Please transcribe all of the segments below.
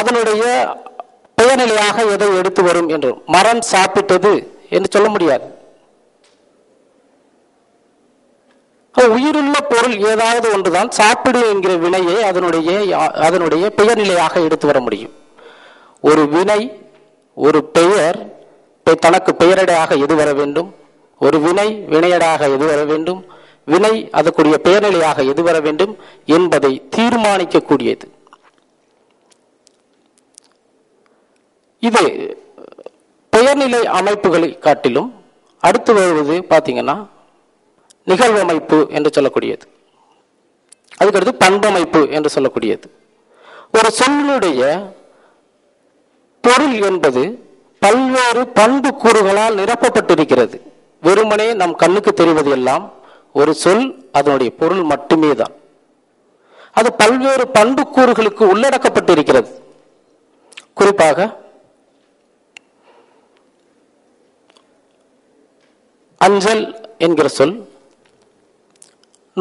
அதனுடைய பெயர்நிலையாக எதை எடுத்து வரும் என்று. மரம் சாப்பிட்டது என்று சொல்ல முடியாது. உயிருள்ள பொருள் ஏதாவது ஒன்றுதான் சாப்பிடு என்கிற வினையை அதனுடைய அதனுடைய பெயர்நிலையாக எடுத்து வர முடியும். ஒரு வினை ஒரு பெயர் தனக்கு பெயரடையாக எது வர வேண்டும்? ஒரு வினை வினையடாக எது வர வேண்டும்? வினை அதற்குரிய பெயர்நிலையாக எது வர வேண்டும்? என்பதை தீர்மானிக்கக்கூடியது. இது பெயர்நிலை அமைப்புகளை காட்டிலும் அடுத்து வருவது பார்த்தீங்கன்னா நிகழ்வமைப்பு என்று சொல்லக்கூடியது. அதுக்கடுத்து பண்பமைப்பு என்று சொல்லக்கூடியது. ஒரு சொல்லுடைய பொருள் என்பது பல்வேறு பண்பு கூறுகளால் நிரப்பப்பட்டிருக்கிறது. வெறுமனே நம் கண்ணுக்கு தெரிவது எல்லாம் ஒரு சொல் அதனுடைய பொருள் மட்டுமே தான். அது பல்வேறு பண்பு கூறுகளுக்கு உள்ளடக்கப்பட்டிருக்கிறது. குறிப்பாக அஞ்சல் என்கிற சொல்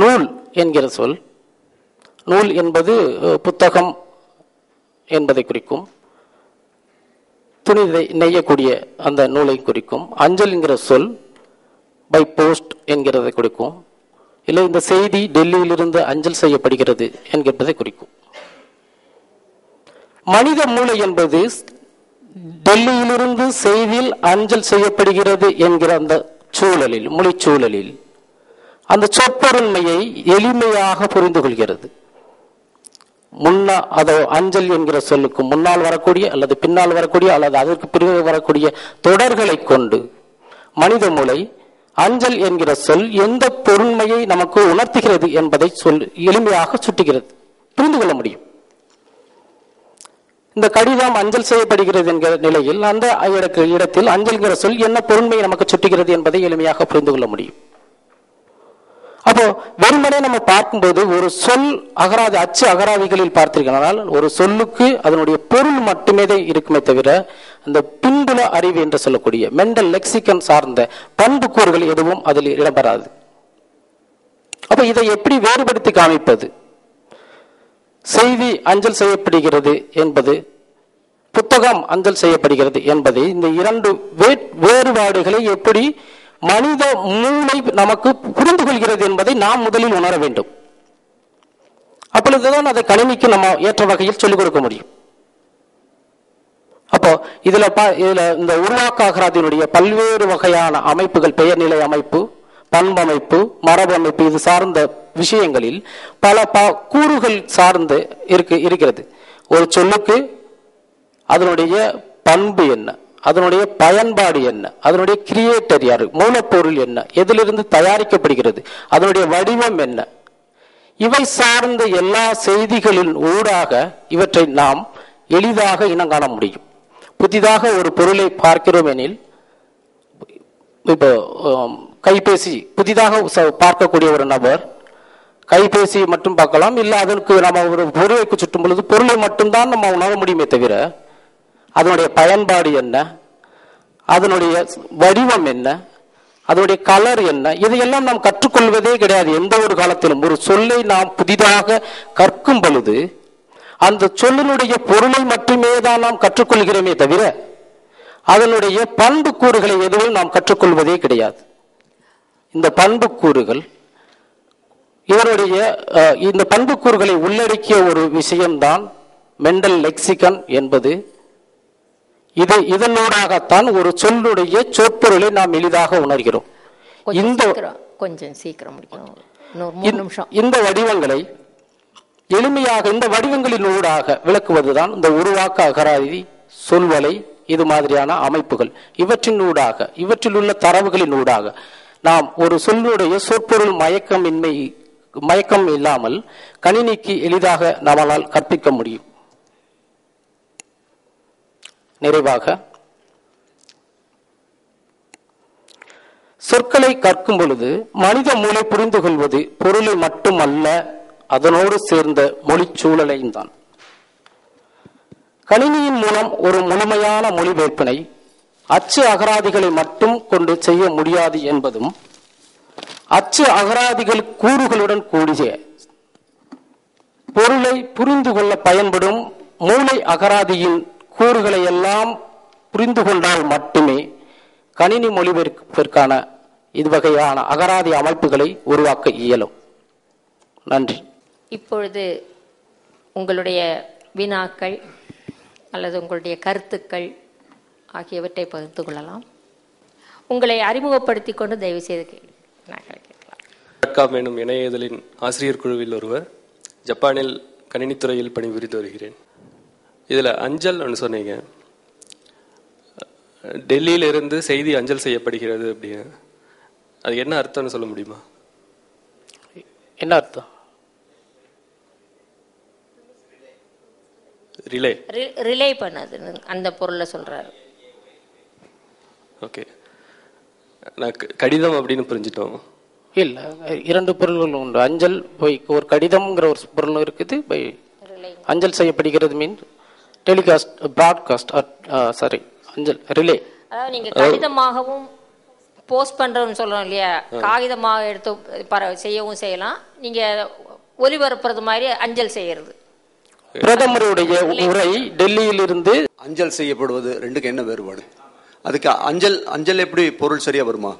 நூல் என்கிற சொல். நூல் என்பது புத்தகம் என்பதை குறிக்கும். துணி நெய்யக்கூடிய அந்த நூலை குறிக்கும். அஞ்சல் என்கிற சொல் பை போஸ்ட் என்கிறதை குறிக்கும் இல்லை இந்த செய்தி டெல்லியிலிருந்து அஞ்சல் செய்யப்படுகிறது என்கிறதை குறிக்கும். மனித மூளை என்பது டெல்லியிலிருந்து செய்தியில் அஞ்சல் செய்யப்படுகிறது என்கிற அந்த சூழலில் மொழிச்சூழலில் அந்த சொற்பொருண்மையை எளிமையாக புரிந்து கொள்கிறது. முன்னா அதோ அஞ்சல் என்கிற சொல்லுக்கு முன்னால் வரக்கூடிய அல்லது பின்னால் வரக்கூடிய அல்லது அதற்கு பிறகு வரக்கூடிய தொடர்களை கொண்டு மனித மூளை அஞ்சல் என்கிற சொல் எந்த பொருண்மையை நமக்கு உணர்த்துகிறது என்பதை சொல் எளிமையாக சுட்டுகிறது. புரிந்து கொள்ள முடியும். இந்த கடிதம் அஞ்சல் செய்யப்படுகிறது என்கிற நிலையில் அந்த இடத்தில் அஞ்சல்கிற சொல் என்ன பொருண்மையை நமக்கு சுட்டுகிறது என்பதை எளிமையாக புரிந்து கொள்ள முடியும். அப்போ வெறுமனே நம்ம பார்க்கும்போது ஒரு சொல் அகராதி அச்சு அகராதிகளில் பார்த்திருக்கனால் ஒரு சொல்லுக்கு அதனுடைய பொருள் மட்டுமே இருக்குமே தவிர அந்த பின்புல அறிவு என்று சொல்லக்கூடிய மெண்டல் லெக்சிக்கன் சார்ந்த பண்புக்கூறுகள் எதுவும் அதில் இடம்பெறாது. அப்போ இதை எப்படி வேறுபடுத்தி காமிப்பது? செய்தி அஞ்சல் செய்யப்படுகிறது என்பது புத்தகம் அஞ்சல் செய்யப்படுகிறது என்பதை இந்த இரண்டு வே- வேறுபாடுகளை எப்படி மனித மூளை நமக்கு புரிந்து கொள்கிறது என்பதை நாம் முதலில் உணர வேண்டும். அப்பொழுதுதான் அதை கணினிக்கு நம்ம ஏற்ற வகையில் சொல்லிக் கொடுக்க முடியும். அப்போ இதுல பா- இதுல இந்த உருவாக்க பல்வேறு வகையான அமைப்புகள் பெயர்நிலை அமைப்பு பண்பமைப்பு மரபமைப்பு இது சார்ந்த விஷயங்களில் பல ப- கூறுகள் சார்ந்து இருக்கு இருக்கிறது. ஒரு சொல்லுக்கு அதனுடைய பண்பு என்ன? அதனுடைய பயன்பாடு என்ன? அதனுடைய கிரியேட்டர் யார்? மூலப்பொருள் என்ன? எதிலிருந்து தயாரிக்கப்படுகிறது? அதனுடைய வடிவம் என்ன? இவை சார்ந்த எல்லா செய்திகளின் ஊடாக இவற்றை நாம் எளிதாக இனம் காண முடியும். புதிதாக ஒரு பொருளை பார்க்கிறோம் எனில் இப்போ கைபேசி புதிதாக ச- பார்க்கக்கூடிய ஒரு நபர் கைபேசி மட்டும் பார்க்கலாம். இல்லை அதற்கு நம்ம ஒரு பொருளைக்கு சுற்றும் பொழுது பொருளை மட்டும்தான் நம்ம உணர முடியுமே தவிர அதனுடைய பயன்பாடு என்ன? அதனுடைய வடிவம் என்ன? அதனுடைய கலர் என்ன? இதையெல்லாம் நாம் கற்றுக்கொள்வதே கிடையாது. எந்த ஒரு காலத்திலும். ஒரு சொல்லை நாம் புதிதாக கற்கும் பொழுது அந்த சொல்லினுடைய பொருளை மட்டுமே தான் நாம் கற்றுக்கொள்கிறோமே தவிர அதனுடைய பண்புக்கூறுகளை எதுவும் நாம் கற்றுக்கொள்வதே கிடையாது. இந்த பண்புக்கூறுகள் இவருடைய இந்த பண்புக்கூறுகளை உள்ளடக்கிய ஒரு விஷயம்தான் மெண்டல் லெக்சிகன் என்பது. இது இதனூடாகத்தான் ஒரு சொல்லுடைய சொற்பொருளை நாம் எளிதாக உணர்கிறோம். இந்த கொஞ்சம் சீக்கிரம் முடிக்கணும். இந்த வடிவங்களை எளிமையாக இந்த வடிவங்களின் ஊடாக விளக்குவதுதான் இந்த உருவாக்க அகராதி சொல்வலை இது மாதிரியான அமைப்புகள். இவற்றின் ஊடாக இவற்றில் உள்ள தரவுகளின் ஊடாக நாம் ஒரு சொல்லுடைய சொற்பொருள் மயக்கமின்மை மயக்கம் இல்லாமல் கணினிக்கு எளிதாக நம்மால் கற்பிக்க முடியும். நிறைவாக சொற்களை கற்கும் பொழுது மனித மூளை புரிந்து கொள்வது பொருளை மட்டுமல்ல அதனோடு சேர்ந்த மொழி சூழலையும் தான். கணினியின் மூலம் ஒரு முழுமையான மொழிபெயர்ப்பினை அச்சு அகராதிகளை மட்டும் கொண்டு செய்ய முடியாது என்பதும் அச்சு அகராதிகள் கூறுகளுடன் கூடிய பொருளை புரிந்து கொள்ள பயன்படும் மூளை அகராதியின் கூறுகளை எல்லாம் புரிந்து கொண்டால் மட்டுமே கணினி மொழிபெயர்ப்பிற்கான இது வகையான அகராதி அமைப்புகளை உருவாக்க இயலும். நன்றி. இப்பொழுது உங்களுடைய வினாக்கள் அல்லது உங்களுடைய கருத்துக்கள் ஆகியவற்றை பகிர்ந்து கொள்ளலாம். உங்களை அறிமுகப்படுத்தி கொண்டு தயவு செய்து கேள்வி வினாக்களை கேட்கலாம். டாட்காம் எனும் இணைய இதழின் ஆசிரியர் குழுவில் ஒருவர் ஜப்பானில் கணினித்துறையில் பணிபுரிந்து வருகிறேன். இதில் அஞ்சல் ஒன்று சொன்னீங்க. டெல்லியிலிருந்து செய்தி அஞ்சல் செய்யப்படுகிறது அப்படின்னு அது என்ன அர்த்தம்னு சொல்ல முடியுமா? என்ன அர்த்தம்? ரிலே ரிலே பண்ணது. அந்த பொருளை சொல்றாரு. ஓகே நான் கடிதம் அப்படின்னு புரிஞ்சிட்டோம். இல்ல இரண்டு பொருள்கள் உண்டு. அஞ்சல் போய் ஒரு கடிதம்ங்கிற ஒரு பொருள் இருக்குது பை அஞ்சல் செய்யப்படுகிறது மீன் டெலிகாஸ்ட் ப்ராட்காஸ்ட் சாரி அஞ்சல் ரிலே அதாவது நீங்க கடிதமாகவும் போஸ்ட் பண்றோம்னு சொல்றோம் இல்லையா? காகிதமாக எடுத்து பர செய்யவும் செய்யலாம். நீங்க ஒலிபரப்புறது மாதிரி அஞ்சல் செய்யறது. பிரதமருடைய உரை டெல்லியிலிருந்து அஞ்சல் செய்யப்படுவது ரெண்டுக்கு என்ன வேறுபாடு? அதுக்கு அஞ்சல் அஞ்சல் எப்படி பொருள் சரியா வருமா?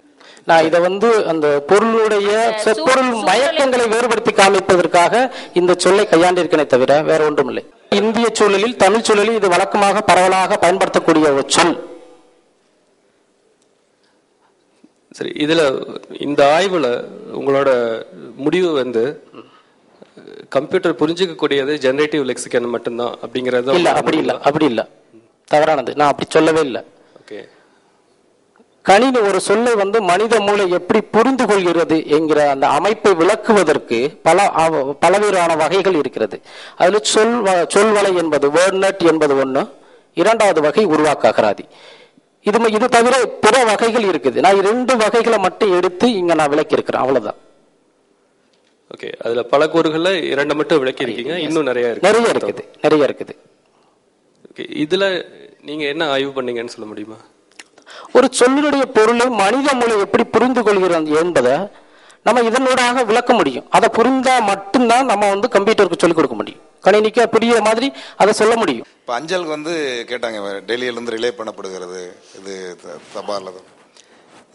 நான் இதை வந்து அந்த பொருளுடைய சொற்பொருள் மயக்கங்களை வேறுபடுத்தி காமிப்பதற்காக இந்த சொல்லை கையாண்டிருக்கனே தவிர வேற ஒன்றுமில்லை. இந்திய சூழலில் தமிழ் சூழலில் இது வழக்கமாக பரவலாக பயன்படுத்தக்கூடிய ஒரு சொல். சரி இதுல இந்த ஆய்வுல உங்களோட முடிவு வந்து கம்ப்யூட்டர் புரிஞ்சுக்கக்கூடியது ஜெனரேட்டிவ் லெக்சிகன் மட்டும்தான் அப்படிங்கறது இல்ல அப்படி இல்ல அப்படி இல்ல. தவறானது. நான் அப்படி சொல்லவே இல்லை. ஓகே கணினி ஒரு சொல்லை வந்து மனித மூளை எப்படி புரிந்து கொள்கிறது என்கிற அந்த அமைப்பை விளக்குவதற்கு பல பலவேறான வகைகள் இருக்கிறது. அதுல சொல் சொல்வலை என்பது வேர்ட்நெட் என்பது ஒண்ணு இரண்டாவது வகை உருவாக்க அகராதி இது இது தவிர பிற வகைகள் இருக்குது. நான் இரண்டு வகைகளை மட்டும் எடுத்து இங்க நான் விளக்கி இருக்கிறேன் அவ்வளவுதான். ஓகே அதுல பல கூறுகள்ல இரண்டு மட்டும் விளக்கி இருக்கீங்க இன்னும் நிறைய இருக்கு. நிறைய இருக்குது. நிறைய இருக்குது. ஓகே இதுல நீங்க என்ன ஆய்வு பண்ணீங்கன்னு சொல்ல முடியுமா? ஒரு சொல்லினுடைய பொருளை மனித மொழி எப்படி புரிந்து கொள்கிறது என்பதை நம்ம இதனூடாக விளக்க முடியும். அதை புரிந்தா மட்டும்தான் நம்ம வந்து கம்ப்யூட்டருக்கு சொல்லிக் கொடுக்க முடியும். கணினிக்கு புரியுற மாதிரி அதை சொல்ல முடியும். இப்போ அஞ்சலுக்கு வந்து கேட்டாங்க டெல்லியிலேருந்து ரிலே பண்ணப்படுகிறது. இது த- தான்.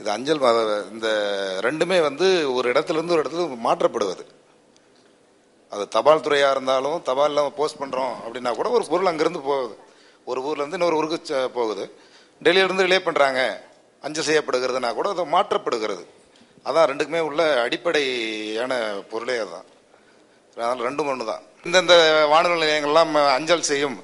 இது அஞ்சல் இந்த ரெண்டுமே வந்து ஒரு இடத்துலேருந்து ஒரு இடத்துல மாற்றப்படுவது. அது தபால் துறையாக இருந்தாலும் தபாலில் போஸ்ட் பண்ணுறோம் அப்படின்னா கூட ஒரு பொருள் அங்கேருந்து போகுது. ஒரு ஊர்லேருந்து இன்னொரு ஊருக்கு ச- போகுது. டெல்லியிலேருந்து ரிலே பண்ணுறாங்க அஞ்சல் செய்யப்படுகிறதுனா கூட அது மாற்றப்படுகிறது. அதான் ரெண்டுக்குமே உள்ள அடிப்படையான பொருளே அதுதான். அதனால ரெண்டும் ஒன்று தான் இந்தந்த வானொலி நிலையங்கள்லாம் அஞ்சல் செய்யும்.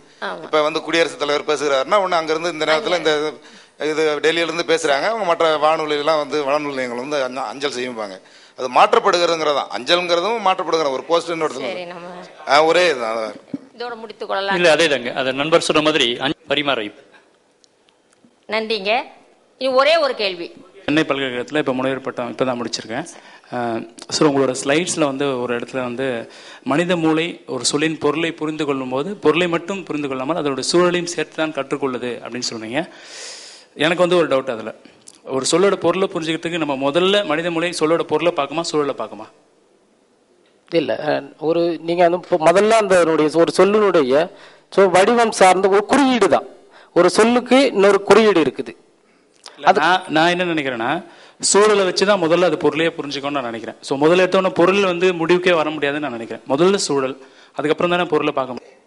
இப்போ வந்து குடியரசுத் தலைவர் பேசுகிறாருன்னா ஒன்று அங்கேருந்து இந்த நேரத்தில் இந்த இது டெல்லியிலேருந்து பேசுகிறாங்க அவங்க மற்ற வானொலியெல்லாம் வந்து வானொலி நிலையங்கள் வந்து அஞ்ச- அஞ்சல் செய்யும்பாங்க. அது மாற்றப்படுகிறதுங்கிறது தான் அஞ்சல்ங்கிறதும் மாற்றப்படுகிற ஒரு போஸ்ட் இடத்துல. சரி நம்ம ஆ, ஒரே. இதோட முடித்துக் கொள்ளலாம். இல்ல அதே தாங்க அதை நண்பர் சொன்ன மாதிரி அஞ்சு பரிமாற வைப்பு. நன்றிங்க. இனி ஒரே ஒரு கேள்வி. சென்னை பல்கலைக்கழகத்தில் இப்போ முனைவர் பட்டம் இப்போ தான் முடிச்சிருக்கேன் ஸோ உங்களோட ஸ்லைட்ஸில் வந்து ஒரு இடத்துல வந்து மனித மூளை ஒரு சொல்லின் பொருளை புரிந்து கொள்ளும் போது பொருளை மட்டும் புரிந்து கொள்ளாமல் அதோட சூழலையும் சேர்த்து தான் கற்றுக்கொள்ளுது அப்படின்னு சொன்னீங்க. எனக்கு வந்து ஒரு டவுட் அதில். ஒரு சொல்லோட பொருளை புரிஞ்சுக்கிறதுக்கு நம்ம முதல்ல மனித மூளை சொல்லோட பொருளை பார்க்குமா சூழலை பார்க்குமா? இல்ல ஒரு நீங்க வந்து இப்போ முதல்ல அந்த ஒரு சொல்லினுடைய சொ வடிவம் சார்ந்த ஒரு குறியீடு தான் ஒரு சொல்லுக்கு இன்னொரு குறியீடு இருக்குது. நான் நான் என்ன நினைக்கிறேன்னா சூழலை வச்சு தான் முதல்ல அது பொருளையே புரிஞ்சுக்கணும்னு நான் நினைக்கிறேன். ஸோ முதல்ல எடுத்தோன்னே பொருள் வந்து முடிவுக்கே வர முடியாதுன்னு நான் நினைக்கிறேன். முதல்ல சூழல் அதுக்கப்புறம் தானே பொருளை பார்க்க முடியும்.